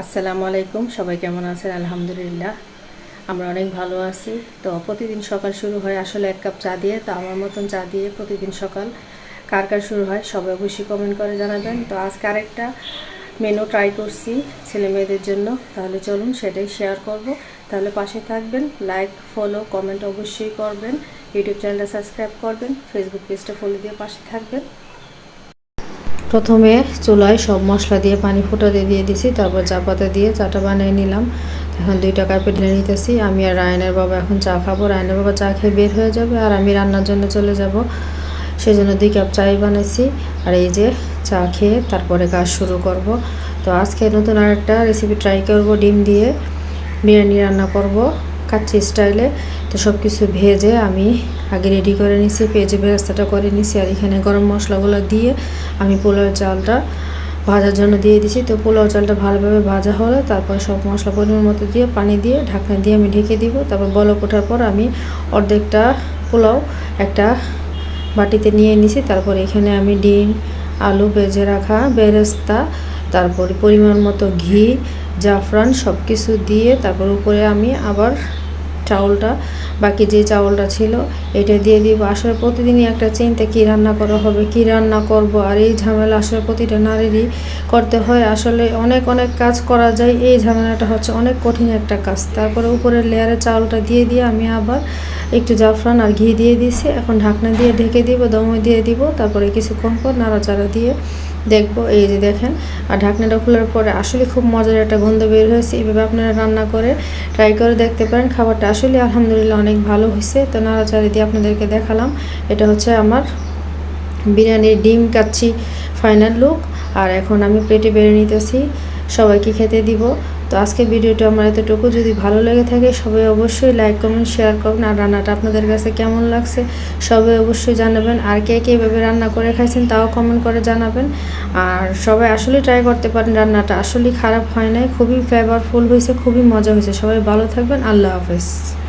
আসসালামু আলাইকুম, সবাই কেমন আছেন? আলহামদুলিল্লাহ। আমরা অনেক ভালো আছি। তো প্রতিদিন সকাল শুরু হয় আসলে এক কাপ চা দিয়ে। তো আমার মতন চা দিয়ে প্রতিদিন সকাল কার কার শুরু হয় সবাই অবশ্যই কমেন্ট করে জানাবেন। তো আজকে আরেকটা মেনু ট্রাই করছি ছেলে মেয়েদের জন্য। তাহলে চলুন সেটাই শেয়ার করব। তাহলে পাশে থাকবেন লাইক ফলো কমেন্ট অবশ্যই করবেন। ইউটিউব চ্যানেলটা সাবস্ক্রাইব করবেন ফেসবুক পেজটা ফলো দিয়ে পাশে থাকবেন। প্রথমে চুলায় সব মশলা দিয়ে পানি ফুটাতে দিয়ে দিছি, তারপর চা পাতা দিয়ে চাটা বানিয়ে নিলাম। এখন দুইটা কার্পেট ঢেলে নিতেছি। আমি আর রায়নের বাবা এখন চা খাব। রায়নের বাবা চা খেয়ে বের হয়ে যাবে আর আমি রান্নার জন্য চলে যাব। সেই জন্য দুই কাপ চাই বানাইছি। আর এই যে চা খেয়ে তারপরে কাজ শুরু করব। তো আজকে নতুন আরেকটা রেসিপি ট্রাই করব, ডিম দিয়ে বিরিয়ানি রান্না করব, কাচ্চি স্টাইলে তো সব কিছু ভেজে আমি আগে রেডি করে নিছি পেঁয়াজে ব্যবস্থাটা করে নিছি, আর এখানে গরম মশলাগুলো দিয়ে আমি পোলাও চালটা ভাজার জন্য দিয়ে দিছি। তো পোলাও চালটা ভালোভাবে ভাজা হলে, তারপর সব মশলা পরিমাণ মতো দিয়ে, পানি দিয়ে ঢাকনা দিয়ে আমি ঢেকে দিব। তারপর বলক ওঠার পর আমি অর্ধেকটা পোলাও একটা বাটিতে নিয়ে নিছি। তারপর এখানে আমি ডিম, আলু ভেজে রাখা বেরেস্তা, তারপরে পরিমাণ মতো ঘি, জাফরান সব কিছু দিয়ে তারপর উপরে আমি আবার চাউলটা বাকি যে চাউলটা ছিল, এটা দিয়ে দিব। আসলে প্রতিদিনই একটা চিন্তা, কী রান্না করা হবে, কী রান্না করব? আর এই ঝামেলা আসলে প্রতিটা নারীরই করতে হয়। আসলে অনেক অনেক কাজ করা যায়। এই ঝামেলাটা হচ্ছে অনেক কঠিন একটা কাজ। তারপরে উপরের লেয়ারে চাউলটা দিয়ে দিয়ে আমি আবার একটু জাফরান আর ঘি দিয়ে দিয়েছি এখন ঢাকনা দিয়ে ঢেকে দিব দমে দিয়ে দিব। তারপরে কিছুক্ষণ পর নাড়াচাড়া দিয়ে দেখব। এই যে দেখেন, আর ঢাকনাটা খোলার পরে আসলে খুব মজার একটা গন্ধ বের হয়েছে। এভাবে আপনারা রান্না করে ট্রাই করে দেখতে পারেন। খাবারটা আসলে আলহামদুলিল্লাহ অনেক ভালো হয়েছে তো নাড়াচাড়ি দিয়ে আপনাদেরকে দেখালাম। এটা হচ্ছে আমার বিরিয়ানির ডিম কাচ্ছি ফাইনাল লুক আর এখন আমি প্লেটে বেড়ে নিতেছি। সবাইকে খেতে দিব। তো আজকে ভিডিওটা আমার এতটুকু। যদি ভালো লেগে থাকে, সবাই অবশ্যই লাইক কমেন্ট শেয়ার করবেন আর রান্নাটা আপনাদের কাছে কেমন লাগছে, সবাই অবশ্যই জানাবেন। আর কে কে এভাবে রান্না করে খাইছেন, তাও কমেন্ট করে জানাবেন। আর সবাই আসলে ট্রাই করতে পারেন। রান্নাটা আসলেই খারাপ হয় নাই। খুবই ফ্লেভারফুল হয়েছে খুবই মজা হয়েছে সবাই ভালো থাকবেন। আল্লাহ হাফেজ।